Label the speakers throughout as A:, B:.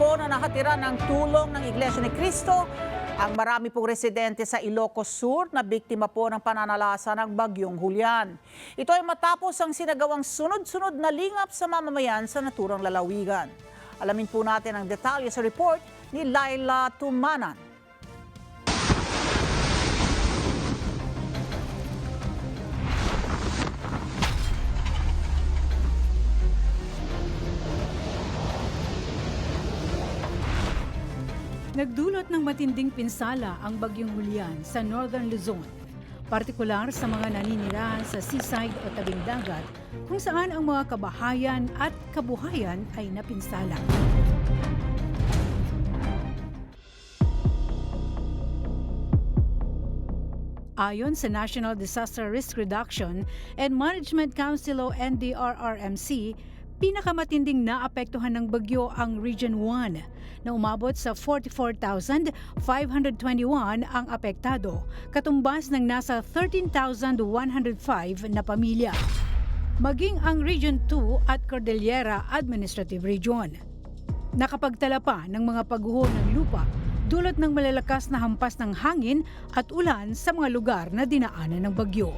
A: po na nakatira ng tulong ng Iglesia ni Cristo ang marami pong residente sa Ilocos Sur na biktima po ng pananalasa ng Bagyong Julian. Ito ay matapos ang sinagawang sunod-sunod na lingap sa mamamayan sa naturang lalawigan. Alamin po natin ang detalye sa report ni Laila Tumanan.
B: Nagdulot ng matinding pinsala ang bagyong Julian sa Northern Luzon, partikular sa mga naninirahan sa seaside o tabing dagat kung saan ang mga kabahayan at kabuhayan ay napinsala. Ayon sa National Disaster Risk Reduction and Management Council o NDRRMC, pinakamatinding naapektuhan ng bagyo ang Region 1 na umabot sa 44,521 ang apektado, katumbas ng nasa 13,105 na pamilya. Maging ang Region 2 at Cordillera Administrative Region. Nakapagtala pa ng mga pagguho ng lupa dulot ng malalakas na hampas ng hangin at ulan sa mga lugar na dinaanan ng bagyo.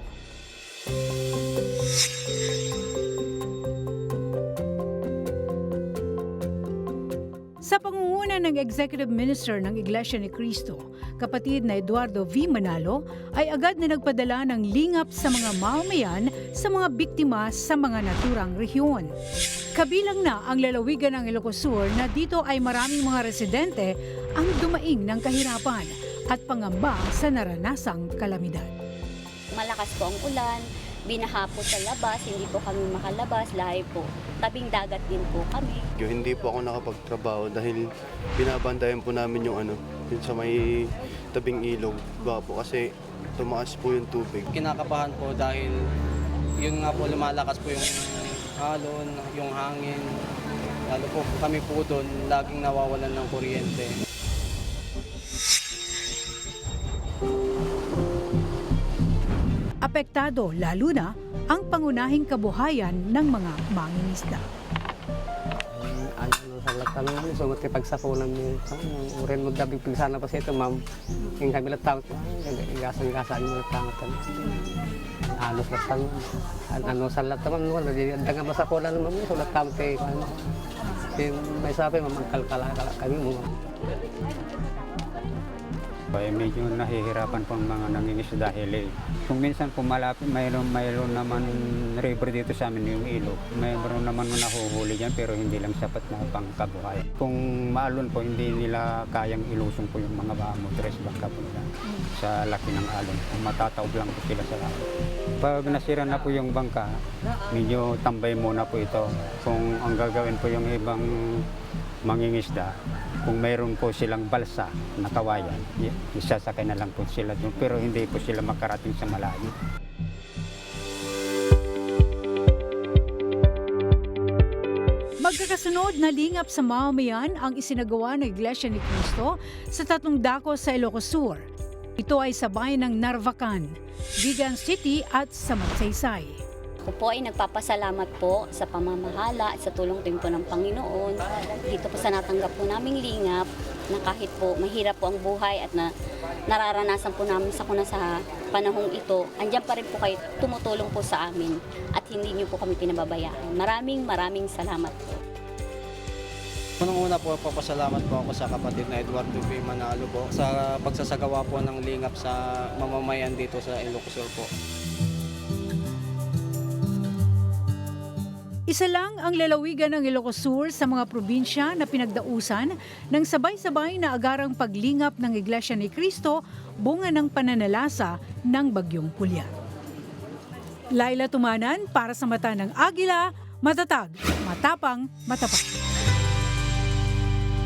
B: Sa pangunguna ng Executive Minister ng Iglesia ni Cristo, kapatid na Eduardo V. Manalo, ay agad na nagpadala ng lingap sa mga mamamayan sa mga biktima sa mga naturang rehiyon. Kabilang na ang lalawigan ng Ilocos Sur na dito ay maraming mga residente ang dumaing ng kahirapan at pangamba sa naranasang kalamidad.
C: malakas po ang ulan, binaha po sa labas, hindi po kami makalabas, lahi po. Tabing dagat din po kami.
D: Yung hindi po ako nakapagtrabaho dahil binabantayan po namin yung ano, yung sa may tabing ilog. Baka po kasi tumaas po yung tubig.
E: kinakabahan po dahil yun nga po lumalakas po yung alon, yung hangin. Lalo po kami po doon, laging nawawalan ng kuryente.
B: Apektado lalo na ang pangunahing kabuhayan ng mga mangingisda.
F: ano sa latan mo so mati pagsakulan mo ano uren mo dabi pigsana pa ito ma'am? Yung kami latang gasan gasan mo. Latang tan alos latang ano sa latan mo wala di daga masakulan mo so latang kay ano yung may sabi ma'am kalkala kami mo
G: ay medyo nahihirapan po ang mga nangingisda dahil eh, kung minsan po malapit, mayroon, mayroon naman river dito sa amin yung ilog. Mayroon naman na nahuhuli dyan pero hindi lang sapat na pangkabuhay. Kung maalon po, hindi nila kayang ilusong po yung mga baka motres bangka po nila sa laki ng alon. Matataob lang po sila sa lahat. Pag nasira na po yung bangka, medyo tambay muna po ito. Kung ang gagawin po yung ibang mangingisda, kung mayroon po silang balsa na kawayan, isasakay na lang po sila doon. Pero hindi po sila makarating sa malayo.
B: Magkakasunod na lingap sa mamamayan ang isinagawa ng Iglesia ni Cristo sa tatlong dako sa Ilocos Sur. Ito ay sa bayan ng Narvacan, Vigan City at sa Magsaysay.
C: Ako po ay nagpapasalamat po sa pamamahala at sa tulong din po ng Panginoon. Dito po sa natanggap po naming lingap na kahit po mahirap po ang buhay at na nararanasan po namin sa kuna sa panahong ito, andyan pa rin po kayo tumutulong po sa amin at hindi niyo po kami pinababayaan. Maraming maraming salamat po.
E: Unang-una po, papasalamat po ako sa kapatid na Eduardo V. Manalo po sa pagsasagawa po ng lingap sa mamamayan dito sa Ilocos Sur po.
B: Isa lang ang lalawigan ng Ilocos Sur sa mga probinsya na pinagdausan ng sabay-sabay na agarang paglingap ng Iglesia ni Cristo bunga ng pananalasa ng Bagyong Julian. Laila Tumanan para sa mata ng Agila, matatag, matapang, matapat.